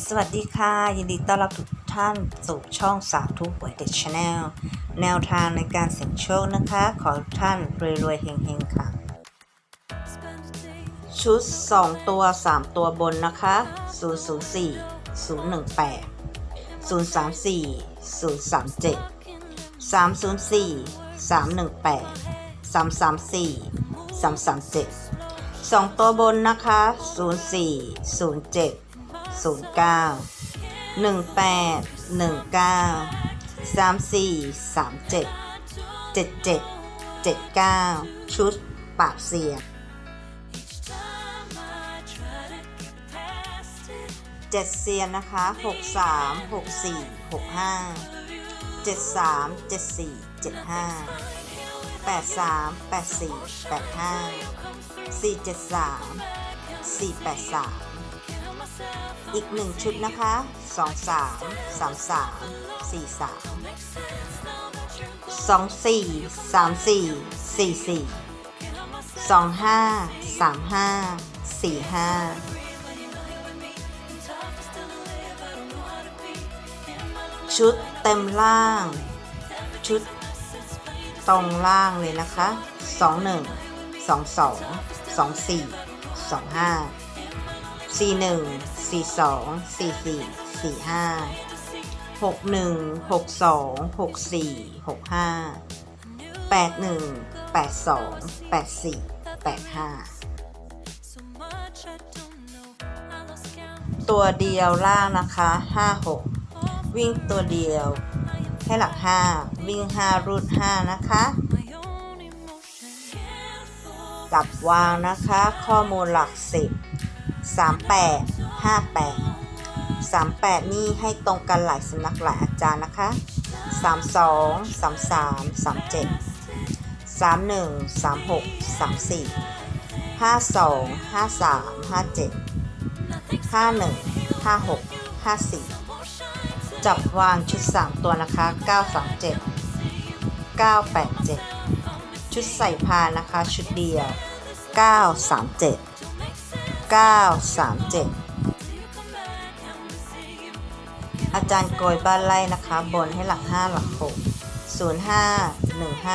สวัสดีค่ะ ยินดีต้อนรับทุกท่านสู่ช่องสาวทุหวยเด็ดชาแนลแนวทางในการเสี่ยงโชคนะคะ ขอทุกท่านรวยๆเฮงๆค่ะ ชุด 2 ตัว 3 ตัวบนนะคะ 004 018 034 037 304 318 334 337สองตัวบนนะคะ 04 07 09 18 19 34 37 77 79 ชุดปราบเสียงเจ็ดเซียนนะคะ63 64 65 73 74 75 83 84 85 473 483 อีกหนึ่งชุดนะคะ23 33 43 24 34 44 25 35 45ชุดเต็มล่าง ชุดตรงล่างเลยนะคะ21 22 24 25สี่ สี่หนึ่งสี่สองสี่สี่สี่ห้าหกหนึ่งหกสองหกสี่หกห้าแปดหนึ่งแปดสองแปดสี่แปดห้าตัวเดียวล่างนะคะห้าหกวิ่งตัวเดียว ให้หลักห้าวิ่งห้ารูดห้านะคะจับวางนะคะ ข้อมูลหลักสิบ 38 58 38 นี่ให้ตรงกันหลายสำนักหลายอาจารย์นะคะ 32 33 37 31 36 34 52 53 57 51 56 54 จับวางชุด 3 ตัวนะคะ 937 987 ชุดใส่พานนะคะ ชุดเดียว 937 937 อาจารย์โกยบ้านไล่นะคะ บนให้หลัก 5 หลัก 6 0 5 1 5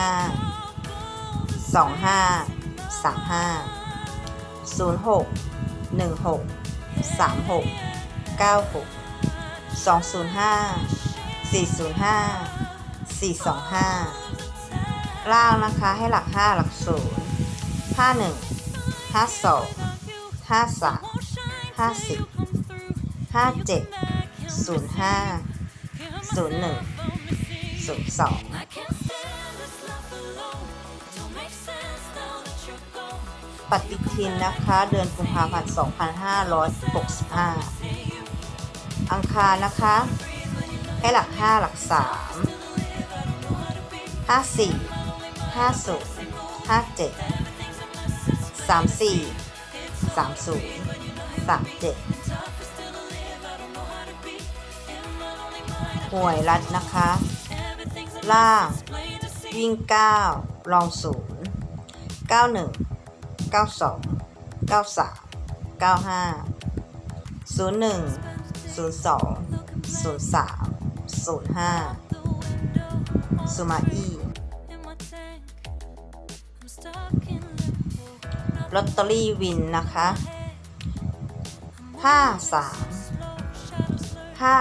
2 5 3 5 0 6 1 6 3 6 9 6 2 0 5 4 0 5 4 2 5 ล่างนะคะให้หลัก 5 หลัก 0 5 1 5 2 ห้าสามห้าสิบห้าเจ็ดศูนย์ห้าศูนย์หนึ่งศูนย์สองปฏิทินนะคะ เดือนกุมภาพันธ์2565 อังคารนะคะ ให้หลัก 5 หลัก 3 54 50 57 34 สามศูนย์สามเจ็ดหวยรัดนะคะ ล่าง วิ่งเก้าลองศูนย์เก้าหนึ่งเก้าสองเก้าสามเก้าห้าศูนย์หนึ่งศูนย์สอ ลอตเตอรี่วินนะคะห้าสามห้า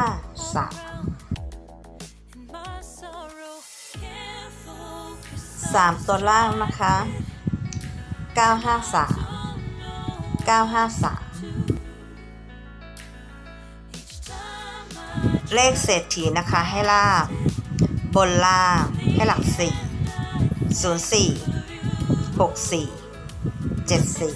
สามสามตัวล่างนะคะเก้าห้าสามเก้าห้าสามเลขเศรษฐีนะคะให้ลางบนล่างให้หลักสี่ศูนย์สี่หกสี่ เจ็ดสี่